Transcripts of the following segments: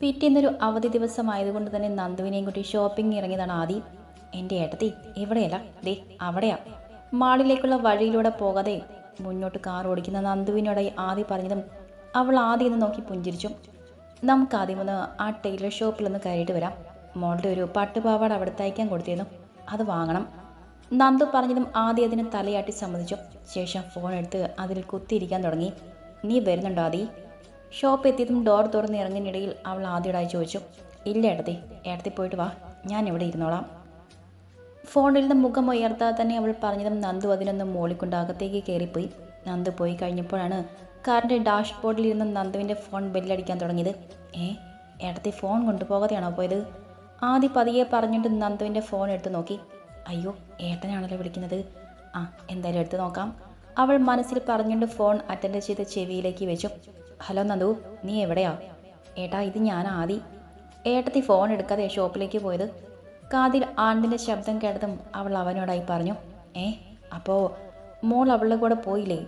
പിറ്റേന്നൊരു അവധി ദിവസമായതുകൊണ്ട് തന്നെ നന്ദുവിനെയും കൂട്ടി ഷോപ്പിംഗ് ഇറങ്ങിയതാണ് ആദി. എന്റെ ഏട്ടത്തി എവിടെയല്ല? ദേ അവിടെയാ. മാളിലേക്കുള്ള വഴിയിലൂടെ പോകാതെ മുന്നോട്ട് കാർ ഓടിക്കുന്ന നന്ദുവിനോടായി ആദി പറഞ്ഞതും അവൾ ആദ്യം ഒന്ന് നോക്കി പുഞ്ചിരിച്ചു. നമുക്ക് ആദ്യം ഒന്ന് ആ ടൈലർ ഷോപ്പിലൊന്ന് കയറിയിട്ട് വരാം. മോളുടെ ഒരു പട്ടുപാവാട അവിടെ തയ്ക്കാൻ കൊടുത്തിരുന്നു. അത് വാങ്ങണം. നന്ദു പറഞ്ഞതും ആദ്യം അതിന് തലയാട്ടി സമ്മതിച്ചു. ശേഷം ഫോൺ എടുത്ത് അതിൽ കുത്തിയിരിക്കാൻ തുടങ്ങി. നീ വരുന്നുണ്ടോ ആദി? ഷോപ്പ് എത്തിയതും ഡോർ തുറന്ന് ഇറങ്ങുന്നിടയിൽ അവൾ ആദ്യമായി ചോദിച്ചു ഇല്ല ഏട്ടത്തി ഏട്ടത്തി പോയിട്ട് വാ ഞാൻ ഇവിടെ ഇരുന്നോളാം. ഫോണിൽ നിന്ന് മുഖം ഉയർത്താതെ തന്നെ അവൾ പറഞ്ഞതും നന്ദു അതിനൊന്ന് മോളിക്കൊണ്ട് അകത്തേക്ക് കയറിപ്പോയി. നന്ദു പോയി കഴിഞ്ഞപ്പോഴാണ് കാറിന്റെ ഡാഷ്ബോർഡിൽ ഇരുന്ന് നന്ദുവിന്റെ ഫോൺ ബെല്ലടിക്കാൻ തുടങ്ങിയത്. ഏ ഏട്ടത്തി ഫോൺ കൊണ്ടുപോകാതെയാണോ പോയത്? ആദ്യ പതിയെ പറഞ്ഞിട്ട് നന്ദുവിന്റെ ഫോൺ എടുത്തു നോക്കി. അയ്യോ ഏട്ടനാണല്ലോ വിളിക്കുന്നത്. ആ എന്തായാലും എടുത്തു നോക്കാം. അവൾ മനസ്സിൽ പറഞ്ഞുകൊണ്ട് ഫോൺ അറ്റൻഡ് ചെയ്ത് ചെവിയിലേക്ക് വെച്ചു. ഹലോ നന്ദു നീ എവിടെയാ? ഏട്ടാ ഇത് ഞാൻ ആദി. ഏട്ടത്തി ഫോൺ എടുക്കാതെ ഷോപ്പിലേക്ക് പോയത്. കാതിൽ ആണ്ടിന്റെ ശബ്ദം കേട്ടതും അവൾ അവനോടായി പറഞ്ഞു ഏ അപ്പോൾ മോൾ അവളുടെ കൂടെ പോയില്ലേ?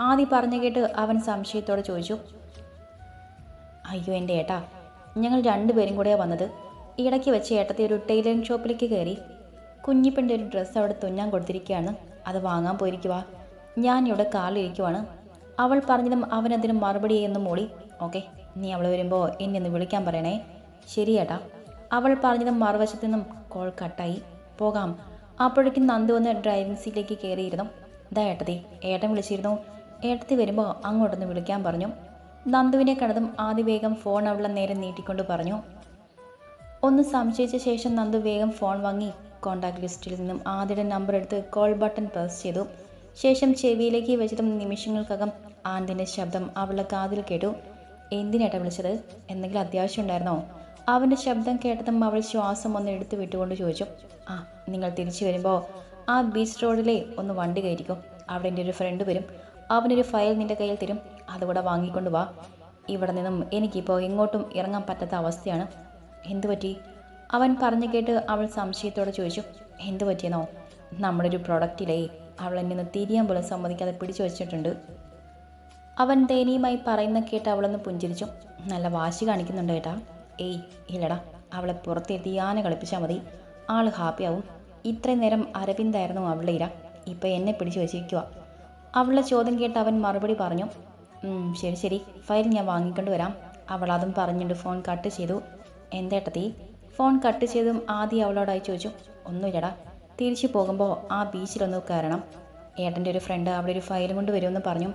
ആദി പറഞ്ഞു കേട്ട് അവൻ സംശയത്തോടെ ചോദിച്ചു അയ്യോ എന്റെ ഏട്ടാ ഞങ്ങൾ രണ്ടുപേരും കൂടെയാണ് വന്നത്. ഇടയ്ക്ക് വെച്ച് ഏട്ടത്തി ഒരു ടൈലറിംഗ് ഷോപ്പിലേക്ക് കയറി. കുഞ്ഞിപ്പിന്റെ ഒരു ഡ്രസ്സ് അവിടെ തുന്നാൻ കൊടുത്തിരിക്കുകയാണ്. അത് വാങ്ങാൻ പോയിരിക്കുക ഞാൻ ഇവിടെ കാറിലിരിക്കുവാണ്. അവൾ പറഞ്ഞതും അവനതിന് മറുപടി എന്ന് മൂടി ഓക്കെ നീ അവൾ വരുമ്പോൾ എന്നെ ഒന്ന് വിളിക്കാൻ പറയണേ. ശരി ഏട്ടാ. അവൾ പറഞ്ഞതും മറുവശത്തു നിന്നും കോൾ കട്ടായി. പോകാം. അപ്പോഴേക്കും നന്ദു വന്ന് ഡ്രൈവിംഗ് സീറ്റിലേക്ക് കയറിയിരുന്നു. ഇതാ ഏട്ടത്തി ഏട്ടൻ വിളിച്ചിരുന്നു. ഏട്ടത്തി വരുമ്പോൾ അങ്ങോട്ടൊന്ന് വിളിക്കാൻ പറഞ്ഞു. നന്ദുവിനെ കണ്ടതും ആദ്യ വേഗം ഫോൺ അവളെ നേരെ നീട്ടിക്കൊണ്ട് പറഞ്ഞു. ഒന്ന് സംശയിച്ച ശേഷം നന്ദു വേഗം ഫോൺ വാങ്ങി കോൺടാക്ട് ലിസ്റ്റിൽ നിന്നും ആദ്യയുടെ നമ്പർ എടുത്ത് കോൾ ബട്ടൺ പ്രസ് ചെയ്തു. ശേഷം ചെവിയിലേക്ക് വെച്ചതും നിമിഷങ്ങൾക്കകം ആന്റിന്റെ ശബ്ദം അവളുടെ കാതിൽ കേട്ടു. എന്തിനേട്ടാ വിളിച്ചത്? എന്തെങ്കിലും അത്യാവശ്യം ഉണ്ടായിരുന്നോ അവന്റെ ശബ്ദം കേട്ടതും അവൾ ശ്വാസം ഒന്ന് എടുത്തു വിട്ടുകൊണ്ട് ചോദിച്ചു. ആ നിങ്ങൾ തിരിച്ചു വരുമ്പോൾ ആ ബീച്ച് റോഡിലെ ഒന്ന് വണ്ടി കയറ്റിക്കും. അവിടെ എന്റെ ഒരു ഫ്രണ്ട് വരും. അവനൊരു ഫയൽ നിന്റെ കയ്യിൽ തരും. അതുകൂടെ വാങ്ങിക്കൊണ്ട് വാ. ഇവിടെ നിന്നും എനിക്കിപ്പോൾ എങ്ങോട്ടും ഇറങ്ങാൻ പറ്റാത്ത അവസ്ഥയാണ്. എന്തു പറ്റി? അവൻ പറഞ്ഞു കേട്ട് അവൾ സംശയത്തോടെ ചോദിച്ചു. എന്തു പറ്റിയെന്നോ? നമ്മുടെ ഒരു പ്രൊഡക്റ്റിലേ അവൾ എന്നെ ഒന്ന് തിരിയാൻ പോലും സമ്മതിക്കാതെ പിടിച്ചു വെച്ചിട്ടുണ്ട്. അവൻ ദയനീയമായി പറയുന്ന കേട്ട് അവളൊന്ന് പുഞ്ചിരിച്ചു. നല്ല വാശി കാണിക്കുന്നുണ്ട് ഏട്ടാ. ഏയ് ഇല്ലടാ. അവളെ പുറത്തിരുത്തി ആന കളിപ്പിച്ചാൽ മതി. ആൾ ഹാപ്പിയാവും ഇത്രയും നേരം അരവിന്ദായിരുന്നു അവളുടെ ഇര. ഇപ്പം എന്നെ പിടിച്ചു വെച്ചിരിക്കുക അവളുടെ ചോദ്യം കേട്ട് അവൻ മറുപടി പറഞ്ഞു. ശരി ശരി. ഫയൽ ഞാൻ വാങ്ങിക്കൊണ്ട് വരാം. അവൾ അതും പറഞ്ഞിട്ട് ഫോൺ കട്ട് ചെയ്തു. എന്തേട്ടത്തി ഫോൺ കട്ട് ചെയ്തും ആദ്യം അവളോടായി ചോദിച്ചു. ഒന്നുമില്ലടാ. തിരിച്ചു പോകുമ്പോൾ ആ ബീച്ചിലൊന്ന് കയറണം. ഏട്ടന്റെ ഒരു ഫ്രണ്ട് അവിടെ ഒരു ഫയൽ കൊണ്ട് വരുമെന്ന് പറഞ്ഞു.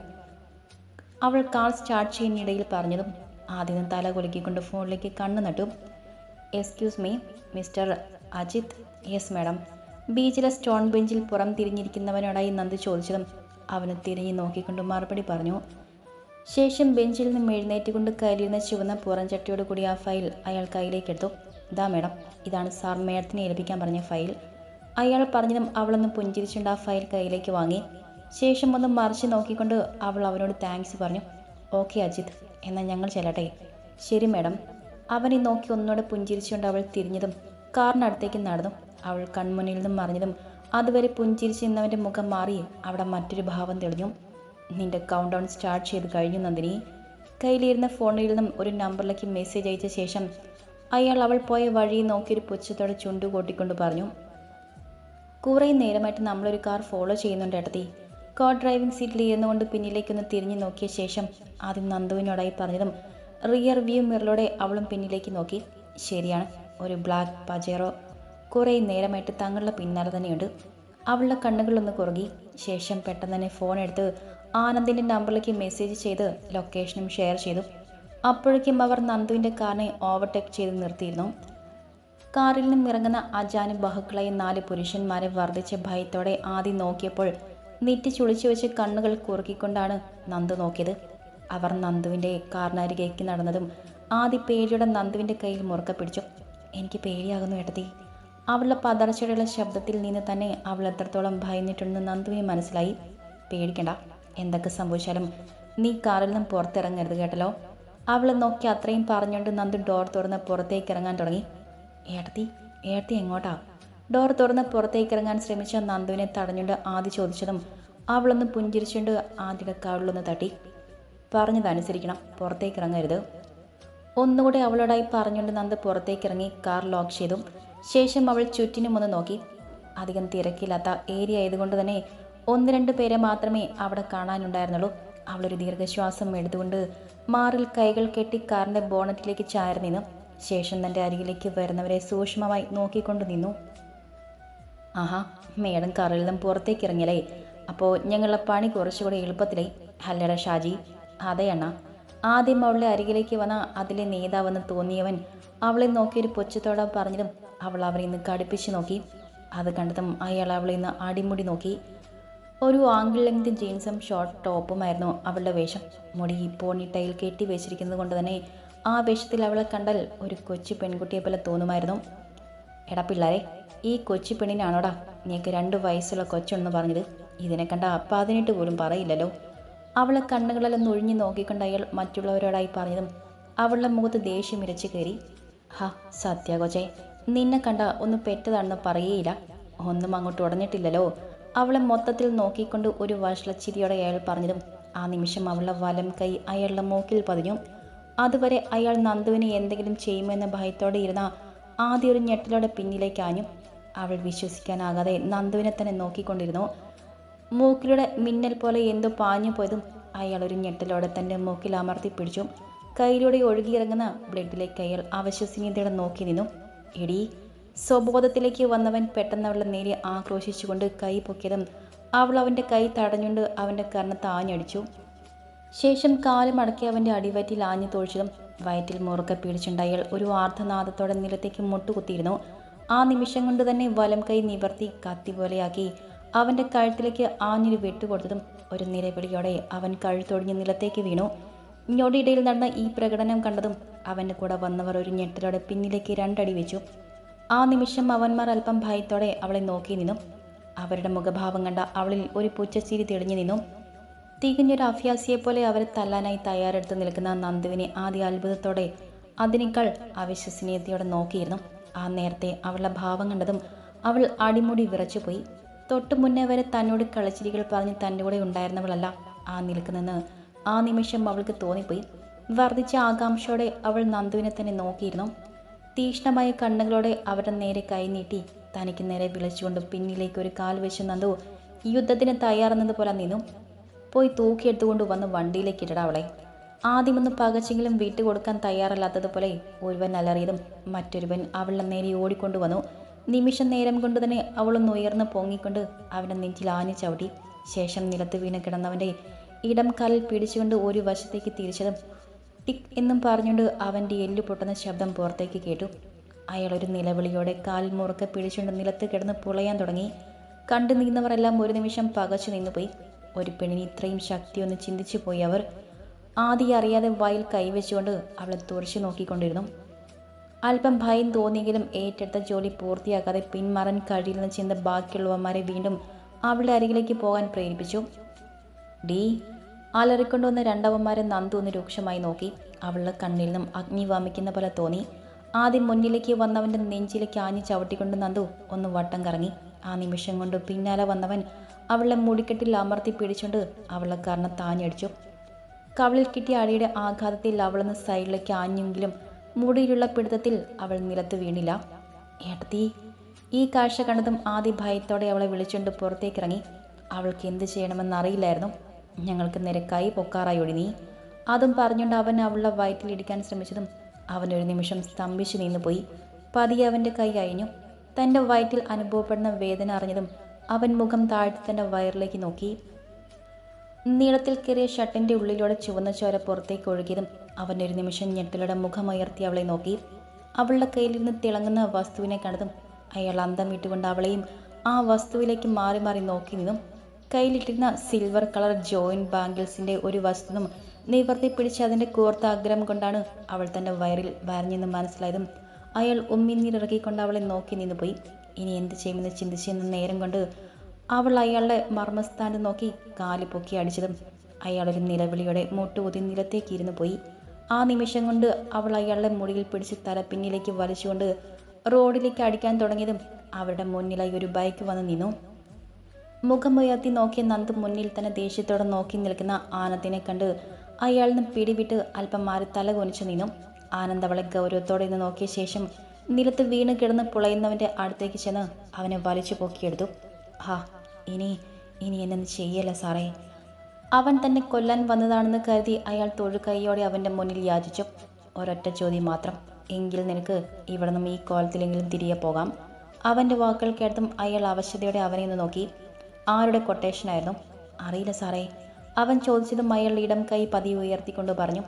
അവൾ കാർ സ്റ്റാർട്ട് ചെയ്യുന്നിടയിൽ പറഞ്ഞതും ആദ്യം തല കുലുക്കിക്കൊണ്ട് ഫോണിലേക്ക് കണ്ണു നട്ടു. Excuse me mister Ajith. Yes madam ബീച്ചിലെ സ്റ്റോൺ ബെഞ്ചിൽ പുറം തിരിഞ്ഞിരിക്കുന്നവനോടായി നന്ദി ചോദിച്ചതും അവന് തിരിഞ്ഞു നോക്കിക്കൊണ്ട് മറുപടി പറഞ്ഞു. ശേഷം ബെഞ്ചിൽ നിന്ന് എഴുന്നേറ്റുകൊണ്ട് കയ്യിലിരുന്ന ചുവന്ന പുറംചട്ടിയോട് കൂടി ആ ഫയൽ അയാൾ കയ്യിലേക്കെടുത്തു ഇതാ മാഡം ഇതാണ് സാർ മേഡത്തിന് ഏൽപ്പിക്കാൻ പറഞ്ഞ ഫയൽ അയാൾ പറഞ്ഞതും അവളൊന്ന് പുഞ്ചിരിച്ചുകൊണ്ട് ആ ഫയൽ കയ്യിലേക്ക് വാങ്ങി. ശേഷം ഒന്ന് മറിച്ച് നോക്കിക്കൊണ്ട് അവൾ അവനോട് താങ്ക്സ് പറഞ്ഞു. ഓക്കെ അജിത് എന്നാൽ ഞങ്ങൾ ചെല്ലട്ടെ. ശരി മേഡം അവനെ നോക്കി ഒന്നുകൂടെ പുഞ്ചിരിച്ചുകൊണ്ട് അവൾ തിരിഞ്ഞതും കാറിനടുത്തേക്ക് നടന്നു. അവൾ കൺമുന്നിൽ നിന്നും മറിഞ്ഞതും അതുവരെ പുഞ്ചിരിച്ച് നിന്നവന്റെ മുഖം മാറി അവിടെ മറ്റൊരു ഭാവം തെളിഞ്ഞു. നിന്റെ കൗണ്ട് ഡൗൺ സ്റ്റാർട്ട് ചെയ്ത് കഴിഞ്ഞു നന്ദിനി. കയ്യിലിരുന്ന ഫോണിൽ നിന്നും ഒരു നമ്പറിലേക്ക് മെസ്സേജ് അയച്ച ശേഷം അയാൾ അവൾ പോയ വഴി നോക്കിയൊരു പുച്ഛത്തോടെ ചുണ്ടു കൂട്ടിക്കൊണ്ട് പറഞ്ഞു. കുറേ നേരമായിട്ട് നമ്മളൊരു കാർ ഫോളോ ചെയ്യുന്നുണ്ട് ഏട്ടത്തി. കാർ ഡ്രൈവിംഗ് സീറ്റിൽ ഇരുന്നുകൊണ്ട് പിന്നിലേക്കൊന്ന് തിരിഞ്ഞു നോക്കിയ ശേഷം ആദ്യം നന്ദുവിനോടായി പറഞ്ഞതും റിയർ വ്യൂ മിററിലൂടെ അവളും പിന്നിലേക്ക് നോക്കി. ശരിയാണ് ഒരു ബ്ലാക്ക് പജേറോ കുറേ നേരമായിട്ട് തങ്ങളുടെ പിന്നാലെ തന്നെയുണ്ട്. അവളുടെ കണ്ണുകളൊന്ന് കുറുകി. ശേഷം പെട്ടെന്ന് തന്നെ ഫോൺ എടുത്ത് ആനന്ദിന്റെ നമ്പറിലേക്ക് മെസ്സേജ് ചെയ്ത് ലൊക്കേഷനും ഷെയർ ചെയ്തു. അപ്പോഴേക്കും അവർ നന്ദുവിന്റെ കാറിനെ ഓവർടേക്ക് ചെയ്ത് നിർത്തിയിരുന്നു. കാറിൽ നിന്നും ഇറങ്ങുന്ന അജാനും ബഹുക്കളായ നാല് പുരുഷന്മാരെ വർദ്ധിച്ച ഭയത്തോടെ ആദ്യം നോക്കിയപ്പോൾ നെറ്റി ചുളിച്ചു വെച്ച് കണ്ണുകൾ കുറുക്കിക്കൊണ്ടാണ് നന്ദു നോക്കിയത്. അവർ നന്ദുവിന്റെ കാറിനരികേക്ക് നടന്നതും ആദ്യ പേടിയുടെ നന്ദുവിന്റെ കയ്യിൽ മുറുക്ക പിടിച്ചു. എനിക്ക് പേടിയാകുന്നു ഏട്ടത്തി. അവളുടെ പതർച്ചയുടെ ശബ്ദത്തിൽ നിന്ന് തന്നെ അവൾ എത്രത്തോളം ഭയന്നിട്ടുണ്ടെന്ന് നന്ദുവിന് മനസ്സിലായി. പേടിക്കണ്ട. എന്തൊക്കെ സംഭവിച്ചാലും നീ കാറിൽ നിന്നും പുറത്തിറങ്ങരുത് കേട്ടല്ലോ അവളെ നോക്കി അത്രയും പറഞ്ഞുകൊണ്ട് നന്ദു ഡോർ തുറന്ന് പുറത്തേക്ക് ഇറങ്ങാൻ തുടങ്ങി. ഏട്ടത്തി ഏട്ടത്തി എങ്ങോട്ടാ? ഡോർ തുറന്ന് പുറത്തേക്ക് ഇറങ്ങാൻ ശ്രമിച്ച നന്ദുവിനെ തടഞ്ഞുകൊണ്ട് ആദ്യ ചോദിച്ചതും അവളൊന്ന് പുഞ്ചിരിച്ചുകൊണ്ട് ആദ്യയുടെ കാവിലൊന്ന് തട്ടി. പറഞ്ഞതനുസരിക്കണം പുറത്തേക്ക് ഇറങ്ങരുത് ഒന്നുകൂടെ അവളോടായി പറഞ്ഞുകൊണ്ട് നന്ദ് പുറത്തേക്കിറങ്ങി കാർ ലോക്ക് ചെയ്തു ശേഷം അവൾ ചുറ്റിനും ഒന്ന് നോക്കി. അധികം തിരക്കില്ലാത്ത ഏരിയ ആയതുകൊണ്ട് തന്നെ ഒന്ന് രണ്ട് പേരെ മാത്രമേ അവിടെ കാണാനുണ്ടായിരുന്നുള്ളൂ. അവളൊരു ദീർഘശ്വാസം എടുത്തുകൊണ്ട് മാറിൽ കൈകൾ കെട്ടി കാറിന്റെ ബോണറ്റിലേക്ക് ചാരി ശേഷം തന്റെ അരികിലേക്ക് വരുന്നവരെ സൂക്ഷ്മമായി നോക്കിക്കൊണ്ട് നിന്നു. ആഹാ മേഡം കാറിൽ നിന്നും പുറത്തേക്ക് ഇറങ്ങിയല്ലേ? അപ്പോൾ ഞങ്ങളുടെ പണി കുറച്ചുകൂടി എളുപ്പത്തിലേ? ഹല്ലട ഷാജി അതെ അണ്ണ. ആദ്യം അവളുടെ അരികിലേക്ക് വന്ന അതിലെ നേതാവെന്ന് തോന്നിയവൻ അവളെ നോക്കിയൊരു പൊച്ചത്തോടെ പറഞ്ഞതും അവൾ അവരെ ഇന്ന് കടുപ്പിച്ച് നോക്കി. അത് കണ്ടതും അയാൾ അവളെ ഇന്ന് അടിമുടി നോക്കി. ഒരു ആംഗിൾ ലെങ്ത് ജീൻസും ഷോർട്ട് ടോപ്പുമായിരുന്നു അവളുടെ വേഷം. മുടി പോണി ടൈൽ കെട്ടി വെച്ചിരിക്കുന്നത് കൊണ്ട് തന്നെ ആ വേഷത്തിൽ അവളെ കണ്ടാൽ ഒരു കൊച്ചു പെൺകുട്ടിയെ പോലെ തോന്നുമായിരുന്നു. എടാ പിള്ളേരെ ഈ കൊച്ചു പെണ്ണിനാണോടാ നീക്ക് രണ്ട് വയസ്സുള്ള കൊച്ചെന്ന് പറഞ്ഞത്? ഇതിനെ കണ്ട പതിനെട്ട് പോലും പറയില്ലല്ലോ. അവളെ കണ്ണുകളെല്ലാം ഒഴിഞ്ഞു നോക്കിക്കൊണ്ട് അയാൾ മറ്റുള്ളവരോടായി പറഞ്ഞതും അവളുടെ മുഖത്ത് ദേഷ്യം ഇരച്ചു കയറി. ഹാ സത്യ കൊച്ചേ നിന്നെ കണ്ട ഒന്ന് പെറ്റതാണെന്ന് പറയേയില്ല. ഒന്നും അങ്ങോട്ട് ഉടഞ്ഞിട്ടില്ലല്ലോ. അവളെ മൊത്തത്തിൽ നോക്കിക്കൊണ്ട് ഒരു വഷളച്ചിരിയോടെ അയാൾ പറഞ്ഞതും ആ നിമിഷം അവളുടെ വലം കൈ അയാളുടെ മൂക്കിൽ പതിഞ്ഞു. അതുവരെ അയാൾ നന്ദുവിനെ എന്തെങ്കിലും ചെയ്യുമെന്ന ഭയത്തോടെ ഇരുന്ന ആദ്യ ഒരു ഞെട്ടലോടെ പിന്നിലേക്കാഞ്ഞു അവൾ വിശ്വസിക്കാനാകാതെ നന്ദുവിനെ തന്നെ നോക്കിക്കൊണ്ടിരുന്നു. മൂക്കിലൂടെ മിന്നൽ പോലെ എന്തോ പാഞ്ഞു പോയതും അയാൾ ഒരു ഞെട്ടലോടെ തന്റെ മൂക്കിൽ അമർത്തി പിടിച്ചു. കയ്യിലൂടെ ഒഴുകിയിറങ്ങുന്ന ബ്ലഡിലേക്ക് അയാൾ അവശ്വസനീയതയോടെ നോക്കി നിന്നു. എടി സ്വബോധത്തിലേക്ക് വന്നവൻ പെട്ടെന്ന് അവളെ നേരെ ആക്രോശിച്ചുകൊണ്ട് കൈ പൊക്കിയതും അവൾ അവന്റെ കൈ തടഞ്ഞുകൊണ്ട് അവന്റെ കർണത്ത് ആഞ്ഞടിച്ചു ശേഷം കാലം അടക്കി അവന്റെ അടിവയറ്റിൽ ആഞ്ഞു തോഴിച്ചതും വയറ്റിൽ മുറുക്കെ പിടിച്ചുണ്ടായാൽ ഒരു ആർദ്ധനാദത്തോടെ നിലത്തേക്ക് മുട്ടുകുത്തിയിരുന്നു. ആ നിമിഷം കൊണ്ട് തന്നെ വലം കൈ നിവർത്തി കത്തി പോലെയാക്കി അവന്റെ കഴുത്തിലേക്ക് ആഞ്ഞൊരു വെട്ടുകൊടുത്തതും ഒരു നിലവിളിയോടെ അവൻ കഴുത്തൊടിഞ്ഞ് നിലത്തേക്ക് വീണു. ഞൊടിയിടയിൽ നടന്ന ഈ പ്രകടനം കണ്ടതും അവന്റെ കൂടെ വന്നവർ ഒരു ഞെട്ടലോടെ പിന്നിലേക്ക് രണ്ടടി വെച്ചു. ആ നിമിഷം അവന്മാർ അല്പം ഭയത്തോടെ അവളെ നോക്കി നിന്നു. അവരുടെ മുഖഭാവം കണ്ട അവളിൽ ഒരു പുച്ചച്ചിരി തെളിഞ്ഞു നിന്നു. തികഞ്ഞൊരു അഭ്യാസിയെ പോലെ അവരെ തല്ലാനായി തയ്യാറെടുത്ത് നിൽക്കുന്ന നന്ദുവിനെ ആദ്യ അത്ഭുതത്തോടെ അതിനേക്കാൾ അവിശ്വസനീയതയോടെ നോക്കിയിരുന്നു. ആ നേരത്തെ അവളുടെ ഭാവം കണ്ടതും അവൾ അടിമുടി വിറച്ചുപോയി. തൊട്ടു മുന്നേ വരെ തന്നോട് കളിച്ചിരികൾ പറഞ്ഞ് തന്റെ കൂടെ ഉണ്ടായിരുന്നവളല്ല ആ നിൽക്കുന്നെന്ന് ആ നിമിഷം അവൾക്ക് തോന്നിപ്പോയി. വർദ്ധിച്ച ആകാംക്ഷയോടെ അവൾ നന്ദുവിനെ തന്നെ നോക്കിയിരുന്നു. തീക്ഷ്ണമായ കണ്ണുകളോടെ അവരുടെ നേരെ കൈനീട്ടി തനിക്ക് നേരെ വിളിച്ചുകൊണ്ട് പിന്നിലേക്ക് ഒരു കാൽ വെച്ച് നന്ദു യുദ്ധത്തിന് തയ്യാറെന്നതുപോലെ നിന്നു. പോയി തൂക്കിയെടുത്തുകൊണ്ട് വന്ന് വണ്ടിയിലേക്ക് ഇടടാ അവളെ. ആദ്യമൊന്ന് പകച്ചെങ്കിലും വീട്ടു കൊടുക്കാൻ തയ്യാറല്ലാത്തതുപോലെ ഒരുവൻ അലറിയതും മറ്റൊരുവൻ അവളുടെ നേരെ ഓടിക്കൊണ്ടുവന്നു നിമിഷം നേരം കൊണ്ട് തന്നെ അവളൊന്ന് ഉയർന്ന് പൊങ്ങിക്കൊണ്ട് അവന്റെ നെഞ്ചിൽ ആഞ്ഞു ചവിട്ടി. ശേഷം നിലത്ത് വീണ് കിടന്നവന്റെ ഇടം കാലിൽ പിടിച്ചുകൊണ്ട് ഒരു വശത്തേക്ക് തിരിച്ചതും ടിക് എന്നും പറഞ്ഞുകൊണ്ട് അവന്റെ എല്ലു പൊട്ടുന്ന ശബ്ദം പുറത്തേക്ക് കേട്ടു. അയാൾ ഒരു നിലവിളിയോടെ കാൽ മുറുക്കെ പിടിച്ചുകൊണ്ട് നിലത്ത് കിടന്ന് പുളയാൻ തുടങ്ങി. കണ്ടു നിന്നവരെല്ലാം ഒരു നിമിഷം പകച്ചു നിന്നുപോയി. ഒരു പെണ്ണിന് ഇത്രയും ശക്തിയൊന്ന് ചിന്തിച്ചു പോയി അവർ. ആദ്യം അറിയാതെ വായിൽ കൈവച്ചുകൊണ്ട് അവളെ തുറച്ചു നോക്കിക്കൊണ്ടിരുന്നു. അല്പം ഭയം തോന്നിയെങ്കിലും ഏറ്റെടുത്ത ജോലി പൂർത്തിയാക്കാതെ പിന്മാറാൻ കഴിയില്ലെന്ന ചിന്ത ബാക്കിയുള്ളവന്മാരെ വീണ്ടും അവളുടെ അരികിലേക്ക് പോകാൻ പ്രേരിപ്പിച്ചു. ഡീ അലറിക്കൊണ്ടുവന്ന രണ്ടവന്മാരെ നന്ദു ഒന്ന് രൂക്ഷമായി നോക്കി. അവളുടെ കണ്ണിൽ നിന്നും അഗ്നി വമിക്കുന്ന പോലെ തോന്നി. ആദ്യം മുന്നിലേക്ക് വന്നവന്റെ നെഞ്ചിലേക്ക് ആഞ്ഞു ചവിട്ടിക്കൊണ്ട് നന്ദു ഒന്ന് വട്ടം കറങ്ങി. ആ നിമിഷം കൊണ്ട് പിന്നാലെ വന്നവൻ അവളെ മുടിക്കെട്ടിൽ അമർത്തി പിടിച്ചുകൊണ്ട് അവളെ കാരണം താഞ്ഞടിച്ചു. കവളിൽ കിട്ടിയ അടിയുടെ ആഘാതത്തിൽ അവളൊന്ന് സൈഡിലേക്ക് ആഞ്ഞെങ്കിലും മുടിയിലുള്ള പിടുത്തത്തിൽ അവൾ നിലത്ത് വീണില്ല. ഏട്ടത്തി ഈ കാഴ്ച കണ്ടതും ആദ്യ ഭയത്തോടെ അവളെ വിളിച്ചുകൊണ്ട് പുറത്തേക്കിറങ്ങി. അവൾക്ക് എന്ത് ചെയ്യണമെന്നറിയില്ലായിരുന്നു ഞങ്ങൾക്ക് നിരക്കായി പൊക്കാറായി നീ അതും പറഞ്ഞുകൊണ്ട് അവൻ അവളുടെ വയറ്റിലിടിക്കാൻ ശ്രമിച്ചതും അവനൊരു നിമിഷം സ്തംഭിച്ചു നിന്നുപോയി. പതിയെ അവന്റെ കൈ അയഞ്ഞു തന്റെ വയറ്റിൽ അനുഭവപ്പെടുന്ന വേദന അറിഞ്ഞതും അവൻ മുഖം താഴ്ത്തി തന്റെ വയറിലേക്ക് നോക്കി. നീളത്തിൽ കയറിയ ഷട്ടിന്റെ ഉള്ളിലൂടെ ചുവന്ന ചോര പുറത്തേക്ക് ഒഴുകിയതും അവൻ ഒരു നിമിഷം ഞെട്ടിലൂടെ മുഖമുയർത്തി അവളെ നോക്കി. അവളുടെ കയ്യിലിരുന്ന് തിളങ്ങുന്ന വസ്തുവിനെ കണ്ടതും അയാൾ അന്തം വിട്ടുകൊണ്ട് അവളെയും ആ വസ്തുവിലേക്ക് മാറി മാറി നോക്കി നിന്നും കയ്യിലിട്ടിരുന്ന സിൽവർ കളർ ജോയിന്റ് ബാംഗിൾസിന്റെ ഒരു വസ്തുവും നിവർത്തി പിടിച്ച് അതിന്റെ കൂർത്ത ആഗ്രഹം കൊണ്ടാണ് അവൾ തന്റെ വയറിൽ വരഞ്ഞെന്ന് മനസ്സിലായതും അയാൾ ഉമ്മിനീരിറക്കിക്കൊണ്ട് അവളെ നോക്കി നിന്നുപോയി. ഇനി എന്ത് ചെയ്യുമെന്ന് ചിന്തിച്ച് നിന്ന് നേരം കൊണ്ട് അവൾ അയാളുടെ മർമ്മസ്ഥാനം നോക്കി കാൽ പൊക്കി അടിച്ചതും അയാളൊരു നിലവിളിയോടെ മുട്ടുകുതി നിലത്തേക്ക് ഇരുന്നു പോയി. ആ നിമിഷം കൊണ്ട് അവൾ അയാളുടെ മുടിയിൽ പിടിച്ച് തല പിന്നിലേക്ക് വലിച്ചുകൊണ്ട് റോഡിലേക്ക് അടിക്കാൻ തുടങ്ങിയതും അവരുടെ മുന്നിലായി ഒരു ബൈക്ക് വന്ന് നിന്നു. മുഖമുയർത്തി നോക്കിയ നന്ദ് മുന്നിൽ തന്നെ ദേഷ്യത്തോടെ നോക്കി നിൽക്കുന്ന ആനന്ദിനെ കണ്ട് അയാളിൽ നിന്ന് പിടിവിട്ട് അല്പം മാറി തല കൊനിച്ചു നിന്നു. ആനന്ദ് അവളെ ഗൗരവത്തോടെ നിന്ന് നോക്കിയ ശേഷം നിലത്ത് വീണ് കിടന്ന് പുളയുന്നവന്റെ അടുത്തേക്ക് ചെന്ന് അവനെ വലിച്ചു പൊക്കിയെടുത്തു. ഹാ ഇനി ഇനി എന്നെ ചെയ്യല്ല സാറേ? അവൻ തന്നെ കൊല്ലാൻ വന്നതാണെന്ന് കരുതി അയാൾ തൊഴുകൈയോടെ അവന്റെ മുന്നിൽ യാചിച്ചു. ഒരൊറ്റ ചോദ്യം മാത്രം. എങ്കിൽ നിനക്ക് ഇവിടെ നിന്നും ഈ കോലത്തിലെങ്കിലും തിരികെ പോകാം. അവന്റെ വാക്കുകൾ കേട്ടതും അയാൾ അവശതയോടെ അവനെ ഒന്ന് നോക്കി. ആരുടെ കൊട്ടേഷനായിരുന്നു അറിയില്ല സാറേ. അവൻ ചോദിച്ചതും അയാൾ ഇടം കൈ പതിവ് ഉയർത്തിക്കൊണ്ട് പറഞ്ഞു.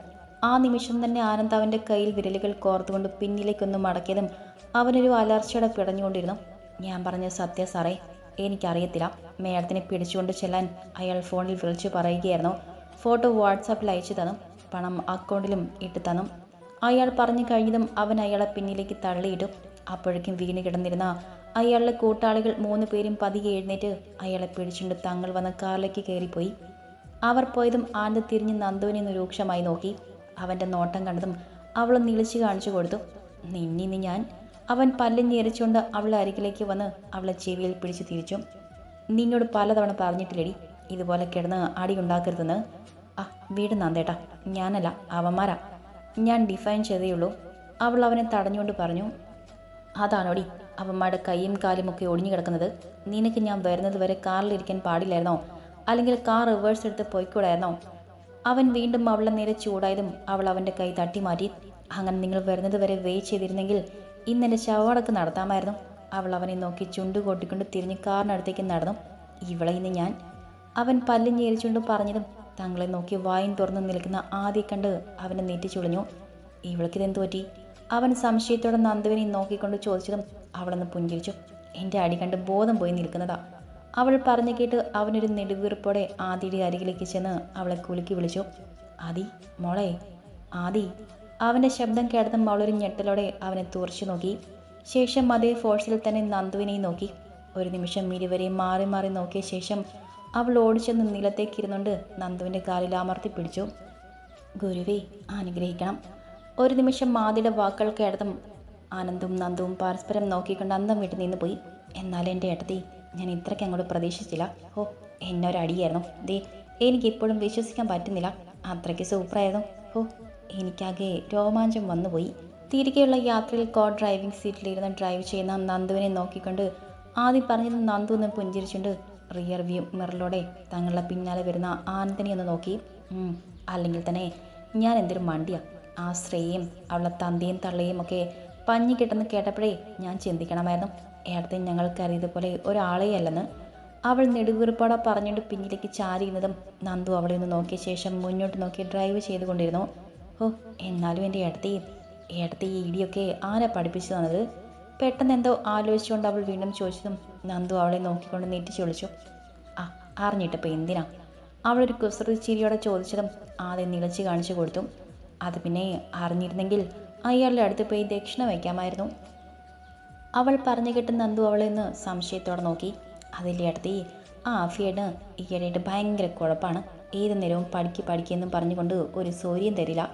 ആ നിമിഷം തന്നെ ആനന്ദ് അവന്റെ കയ്യിൽ വിരലുകൾ കോർത്തുകൊണ്ട് പിന്നിലേക്കൊന്ന് മടക്കിയതും അവനൊരു അലർച്ചയുടെ പിടഞ്ഞുകൊണ്ടിരുന്നു. ഞാൻ പറഞ്ഞ സത്യ സാറേ എനിക്കറിയത്തില്ല. മേഡത്തിനെ പിടിച്ചുകൊണ്ട് ചെല്ലാൻ അയാൾ ഫോണിൽ വിളിച്ചു പറയുകയായിരുന്നു. ഫോട്ടോ വാട്സാപ്പിൽ അയച്ചു തന്നു. പണം അക്കൗണ്ടിലും ഇട്ട് തന്നു. അയാൾ പറഞ്ഞു കഴിഞ്ഞതും അവൻ അയാളെ പിന്നിലേക്ക് തള്ളിയിട്ടു. അപ്പോഴേക്കും വീണ് കിടന്നിരുന്ന അയാളുടെ കൂട്ടാളികൾ മൂന്ന് പേരും പതിയെ എഴുന്നേറ്റ് അയാളെ പിടിച്ചുകൊണ്ട് തങ്ങൾ വന്ന കാറിലേക്ക് കയറിപ്പോയി. അവർ പോയതും ആനന്ദ് തിരിഞ്ഞ് നന്ദുവിനെ രൂക്ഷമായി നോക്കി. അവന്റെ നോട്ടം കണ്ടതും അവൾ നിളിച്ചു കാണിച്ചു കൊടുത്തു. നിന്നിന്ന് ഞാൻ. അവൻ പല്ലും ഞെരിച്ചുകൊണ്ട് അവളെ അരികിലേക്ക് വന്ന് അവളെ ചെവിയിൽ പിടിച്ചു തിരിച്ചു. നിന്നോട് പലതവണ പറഞ്ഞിട്ടില്ലടി ഇതുപോലെ കിടന്ന് അടി ഉണ്ടാക്കരുതെന്ന്. ആ വീട് നന്ദേട്ടാ ഞാനല്ല അവന്മാരാ. ഞാൻ ഡിഫൈൻ ചെയ്തേ ഉള്ളൂ. അവൾ അവനെ തടഞ്ഞുകൊണ്ട് പറഞ്ഞു. അതാണോടി അവന്മാരുടെ കൈയും കാലും ഒക്കെ ഒടിഞ്ഞു കിടക്കുന്നത്. നിനക്ക് ഞാൻ വരുന്നത് വരെ കാറിലിരിക്കാൻ പാടില്ലായിരുന്നോ? അല്ലെങ്കിൽ കാർ റിവേഴ്സ് എടുത്ത് പോയിക്കൂടായിരുന്നോ? അവൻ വീണ്ടും അവളെ നേരെ ചൂടായതും അവൾ അവന്റെ കൈ തട്ടി മാറ്റി അങ്ങനെ നിങ്ങൾ വരുന്നത് വരെ വെയിറ്റ് ചെയ്തിരുന്നെങ്കിൽ ഇന്ന് എന്റെ ശവടക്ക് നടത്താമായിരുന്നു. അവൾ അവനെ നോക്കി ചുണ്ടു കൊട്ടിക്കൊണ്ട് തിരിഞ്ഞ് കാറിനടുത്തേക്ക് നടന്നു. ഇവളെ ഇന്ന് ഞാൻ? അവൻ പല്ലും ഞേരിച്ചുകൊണ്ട് പറഞ്ഞതും തങ്ങളെ നോക്കി വായും തുറന്ന് നിൽക്കുന്ന ആദ്യം കണ്ട് അവനെ നെറ്റിച്ചുളിഞ്ഞു ഇവൾക്കിതെന്തു പറ്റി? അവൻ സംശയത്തോടെ നന്ദുവിനെ നോക്കിക്കൊണ്ട് ചോദിച്ചതും അവളൊന്ന് പുഞ്ചിരിച്ചു. എന്റെ അടി കണ്ട് ബോധം പോയി നിൽക്കുന്നതാ. അവൾ പറഞ്ഞു കേട്ട് അവനൊരു നെടുവീർപ്പോടെ ആദിയുടെ അരികിലേക്ക് ചെന്ന് അവളെ കുലുക്കി വിളിച്ചു. ആദി മോളെ. ആദി. അവന്റെ ശബ്ദം കേട്ടതും അവളൊരു ഞെട്ടലോടെ അവനെ തുറച്ചു നോക്കി. ശേഷം അതേ ഫോഴ്സിൽ തന്നെ നന്ദുവിനെയും നോക്കി. ഒരു നിമിഷം ഇരുവരെയും മാറി മാറി നോക്കിയ ശേഷം അവൾ ഓടിച്ചെന്ന് നിലത്തേക്ക് ഇരുന്നുകൊണ്ട് നന്ദുവിന്റെ കാലിൽ അമർത്തി പിടിച്ചു. ഗുരുവേ അനുഗ്രഹിക്കണം. ഒരു നിമിഷം മാതിയുടെ വാക്കുകൾ കേട്ടതും ആനന്ദും നന്ദുവും പരസ്പരം നോക്കിക്കൊണ്ട് അന്തം വിട്ടു നിന്ന് പോയി എന്നാൽ എന്റെ ഏട്ടത്തി ഞാൻ ഇത്രയ്ക്ക് അങ്ങോട്ട് പ്രതീക്ഷിച്ചില്ല. ഓ എന്നൊരടിയായിരുന്നു ദേ എനിക്ക് എനിക്കിപ്പോഴും വിശ്വസിക്കാൻ പറ്റുന്നില്ല. അത്രയ്ക്ക് സൂപ്പറായിരുന്നു. ഓ എനിക്കാകെ രോമാഞ്ചം വന്നുപോയി. തിരികെയുള്ള യാത്രയിൽ കോ ഡ്രൈവിംഗ് സീറ്റിലിരുന്ന് ഡ്രൈവ് ചെയ്യുന്ന നന്ദുവിനെ നോക്കിക്കൊണ്ട് ആദ്യം പറഞ്ഞത് നന്ദു എന്ന് പുഞ്ചിരിച്ചുകൊണ്ട് റിയർ വ്യൂ മിററിലൂടെ തങ്ങളുടെ പിന്നാലെ വരുന്ന ആനന്ദിനെ ഒന്ന് നോക്കി. അല്ലെങ്കിൽ തന്നെ ഞാൻ എന്തൊരു മണ്ടിയാ. ആ ശ്രേയും അവളുടെ തന്തയും തള്ളയും ഒക്കെ പഞ്ഞി കിട്ടുന്ന കേട്ടപ്പോഴേ ഞാൻ ചിന്തിക്കണമായിരുന്നു. ഏടത്തെ ഞങ്ങൾക്കറിയതുപോലെ ഒരാളെ അല്ലെന്ന് അവൾ നെടുവീർപ്പോടെ പറഞ്ഞുകൊണ്ട് പിന്നിലേക്ക് ചാരിയുന്നതും നന്ദു അവളെ ഒന്ന് നോക്കിയ ശേഷം മുന്നോട്ട് നോക്കി ഡ്രൈവ് ചെയ്തുകൊണ്ടിരുന്നു. ഓ എന്നാലും എന്റെ ഏടത്തി ഏടത്തി ഈ ഇടിയൊക്കെ ആരാ പഠിപ്പിച്ചു തന്നത്? പെട്ടെന്ന് എന്തോ ആലോചിച്ചുകൊണ്ട് അവൾ വീണ്ടും ചോദിച്ചതും നന്ദു അവളെ നോക്കിക്കൊണ്ട് നീട്ടി വിളിച്ചു. ആ അറിഞ്ഞിട്ടിപ്പോൾ എന്തിനാ? അവളൊരു കുസൃതി ചിരിയോടെ ചോദിച്ചതും ആദ്യം നിളച്ച് കാണിച്ചു കൊടുത്തു. അത് പിന്നെ അറിഞ്ഞിരുന്നെങ്കിൽ അയാളുടെ അടുത്ത് പോയി ദക്ഷിണ വയ്ക്കാമായിരുന്നു. അവൾ പറഞ്ഞു കേട്ട് നന്ദു അവളെ ഒന്ന് സംശയത്തോടെ നോക്കി. അതിന്റെ അടുത്ത് ആ ആഫിയേട്ട് ഈയിടെയായിട്ട് ഭയങ്കര കുഴപ്പമാണ് ഏത് നേരവും പഠിക്ക് പഠിക്കെന്നും പറഞ്ഞുകൊണ്ട് ഒരു സൂര്യം തരില്ല.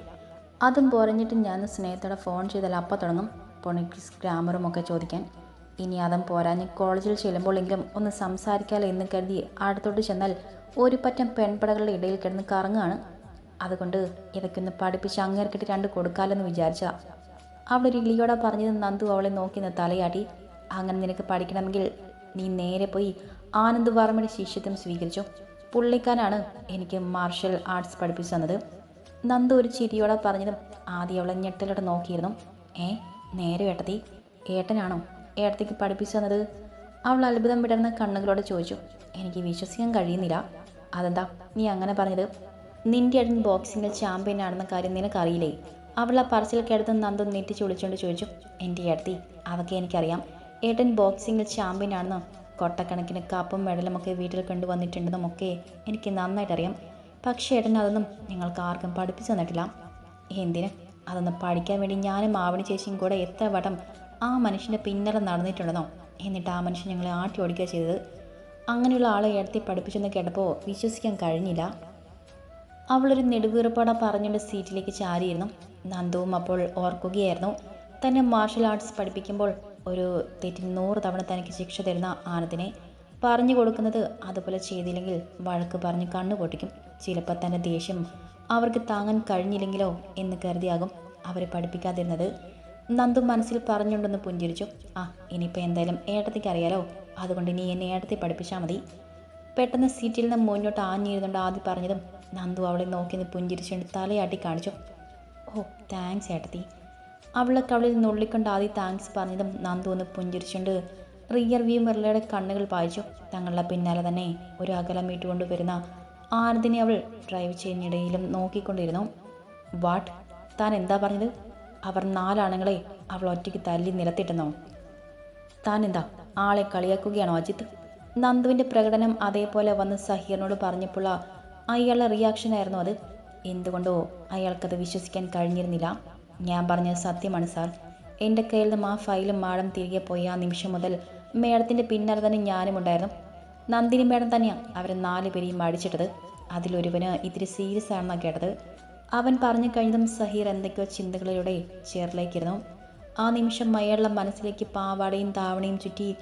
അതും പോരഞ്ഞിട്ട് ഞാൻ സ്നേഹത്തോടെ ഫോൺ ചെയ്താൽ അപ്പം തുടങ്ങും. പൊണിക്സ് ഗ്രാമറും ഒക്കെ ചോദിക്കാൻ. ഇനി അതും പോരാഞ്ഞ് കോളേജിൽ ചെല്ലുമ്പോഴെങ്കിലും ഒന്ന് സംസാരിക്കാലോ എന്ന് കരുതി അടുത്തോട്ട് ചെന്നാൽ ഒരു പറ്റം പെൺപടകളുടെ ഇടയിൽ കിടന്ന് കറങ്ങുകയാണ്. അതുകൊണ്ട് ഇതൊക്കെ ഒന്ന് പഠിപ്പിച്ച് അങ്ങേർക്കിട്ട് രണ്ട് കൊടുക്കാമെന്ന് വിചാരിച്ചതാ അവളൊരു ഇളിയോടെ പറഞ്ഞത് നന്ദു അവളെ നോക്കി നിന്ന് തലയാട്ടി. അങ്ങനെ നിനക്ക് പഠിക്കണമെങ്കിൽ നീ നേരെ പോയി ആനന്ദ് വർമ്മയുടെ ശിഷ്യത്വം സ്വീകരിച്ചു. പുള്ളിക്കാനാണ് എനിക്ക് മാർഷൽ ആർട്സ് പഠിപ്പിച്ചു തന്നത്. നന്ദു ഒരു ചിരിയോടെ പറഞ്ഞതും ആദ്യം അവളെ ഞെട്ടലോടെ നോക്കിയിരുന്നു. ഏ നേരെ ഏട്ടത്തി? ഏട്ടനാണോ ഏട്ടത്തിക്ക് പഠിപ്പിച്ചു തന്നത്? അവൾ അത്ഭുതം വിടർന്ന കണ്ണുകളോട് ചോദിച്ചു. എനിക്ക് വിശ്വസിക്കാൻ കഴിയുന്നില്ല. അതെന്താ നീ അങ്ങനെ പറഞ്ഞത്? നിന്റെ അടുത്ത് ബോക്സിങ്ങിൽ ചാമ്പ്യൻ ആണെന്ന കാര്യം നിനക്കറിയില്ലേ? അവൾ ആ പറച്ചിൽ നന്ദു നെറ്റിച്ച് വിളിച്ചുകൊണ്ട് ചോദിച്ചു എന്റെ ഏട്ടത്തി അവക്കെ എനിക്കറിയാം. ഏട്ടൻ ബോക്സിങ്ങിൽ ചാമ്പ്യൻ ആണെന്ന് കൊട്ടക്കണക്കിന് കപ്പും മെഡലും ഒക്കെ വീട്ടിൽ കൊണ്ടുവന്നിട്ടുണ്ടെന്നും ഒക്കെ എനിക്ക് നന്നായിട്ടറിയാം. പക്ഷേ ഏട്ടൻ അതൊന്നും ഞങ്ങൾക്ക് ആർക്കും പഠിപ്പിച്ചു തന്നിട്ടില്ല. എന്തിന്? അതൊന്ന് പഠിക്കാൻ വേണ്ടി ഞാനും ആവണി ചേച്ചിയും കൂടെ എത്ര വട്ടം ആ മനുഷ്യന്റെ പിന്നാലെ നടന്നിട്ടുണ്ടെന്നോ എന്നിട്ട് ആ മനുഷ്യൻ ഞങ്ങളെ ആട്ടി ഓടിക്കുക ചെയ്തത്? അങ്ങനെയുള്ള ആളെ ഏടത്തി പഠിപ്പിച്ചെന്ന് കേട്ടപ്പോൾ വിശ്വസിക്കാൻ കഴിഞ്ഞില്ല. അവളൊരു നെടുവീർപ്പാട പറഞ്ഞുകൊണ്ട് സീറ്റിലേക്ക് ചാരിയിരുന്നു. നന്ദുവും അപ്പോൾ ഓർക്കുകയായിരുന്നു. തന്നെ മാർഷൽ ആർട്സ് പഠിപ്പിക്കുമ്പോൾ ഒരു തെറ്റിന് നൂറ് തവണ തനിക്ക് ശിക്ഷ തരുന്ന ആനന്ദിനെ പറഞ്ഞു കൊടുക്കുന്നത് അതുപോലെ ചെയ്തില്ലെങ്കിൽ വഴക്ക് പറഞ്ഞ് കണ്ണു പൊട്ടിക്കും. ചിലപ്പോൾ തന്റെ ദേഷ്യം അവർക്ക് താങ്ങാൻ കഴിഞ്ഞില്ലെങ്കിലോ എന്ന് കരുതിയാകും അവരെ പഠിപ്പിക്കാതിരുന്നത്. നന്ദു മനസ്സിൽ പറഞ്ഞുകൊണ്ടൊന്ന് പുഞ്ചിരിച്ചു. ആ ഇനിയിപ്പോൾ എന്തായാലും ഏട്ടത്തേക്ക് അറിയാലോ. അതുകൊണ്ട് നീ എന്നെ ഏട്ടത്തെ പഠിപ്പിച്ചാൽ മതി. പെട്ടെന്ന് സീറ്റിൽ നിന്ന് മുന്നോട്ട് ആഞ്ഞിരുന്നുകൊണ്ട് ആദ്യം പറഞ്ഞതും നന്ദു അവളെ നോക്കി നിന്ന് പുഞ്ചിരിച്ചുകൊണ്ട് തലയാട്ടി കാണിച്ചു. ഓ താങ്ക്സ് ഏട്ടത്തി. അവളെ കവളിൽ നുള്ളിക്കൊണ്ട് ആദ്യം താങ്ക്സ് പറഞ്ഞതും നന്ദു ഒന്ന് പുഞ്ചിരിച്ചുകൊണ്ട് റിയർ വ്യൂ മിറലയുടെ കണ്ണുകൾ പായിച്ചു. തങ്ങളുടെ പിന്നാലെ തന്നെ ഒരു അകലം ഇട്ടുകൊണ്ട് വരുന്ന ആനന്ദിനെ അവൾ ഡ്രൈവ് ചെയ്യുന്നിടയിലും നോക്കിക്കൊണ്ടിരുന്നു. വാട്ട് താൻ എന്താ പറഞ്ഞത്? അവർ നാലാണുങ്ങളെ അവൾ ഒറ്റയ്ക്ക് തല്ലി നിലത്തിട്ടെന്നോ? താൻ എന്താ ആളെ കളിയാക്കുകയാണോ അജിത്ത്? നന്ദുവിന്റെ പ്രകടനം അതേപോലെ വന്ന് സഹീറിനോട് പറഞ്ഞപ്പോൾ അയാളുടെ റിയാക്ഷനായിരുന്നു അത്. എന്തുകൊണ്ടോ അയാൾക്കത് വിശ്വസിക്കാൻ കഴിഞ്ഞിരുന്നില്ല. ഞാൻ പറഞ്ഞത് സത്യമാണ് സാർ. എന്റെ കയ്യിൽ നിന്നും ആ ഫയലും മാഡം തിരികെ പോയി ആ നിമിഷം മുതൽ മേഡത്തിന്റെ പിന്നാലെ തന്നെ ഞാനും ഉണ്ടായിരുന്നു. നന്ദിനി മേഡം തന്നെയാണ് അവരെ നാല് പേരെയും അടിച്ചിട്ടത്. അതിലൊരുവന് ഇത്തിരി സീരിയസ് ആണെന്നാണ് കേട്ടത്. അവൻ പറഞ്ഞു കഴിഞ്ഞതും സഹീർ എന്തൊക്കെയോ ചിന്തകളിലൂടെ ചേറിലേക്കിരുന്നു ആ നിമിഷം അയാളുടെ മനസ്സിലേക്ക് പാവാടയും താവണയും ചുറ്റി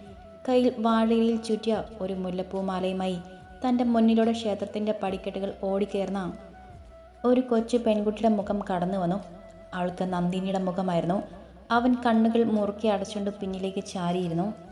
കയ്യിൽ വാഴയിൽ ചുറ്റിയ ഒരു മുല്ലപ്പൂമാലയുമായി തന്റെ മുന്നിലൂടെ ക്ഷേത്രത്തിന്റെ പടിക്കെട്ടുകൾ ഓടിക്കയറുന്ന ഒരു കൊച്ചു പെൺകുട്ടിയുടെ മുഖം കടന്നു വന്നു. അവൾക്ക് നന്ദിനിയുടെ മുഖമായിരുന്നു. അവൻ കണ്ണുകൾ മുറുക്കി അടച്ചുകൊണ്ട് പിന്നിലേക്ക് ചാരിയിരുന്നു.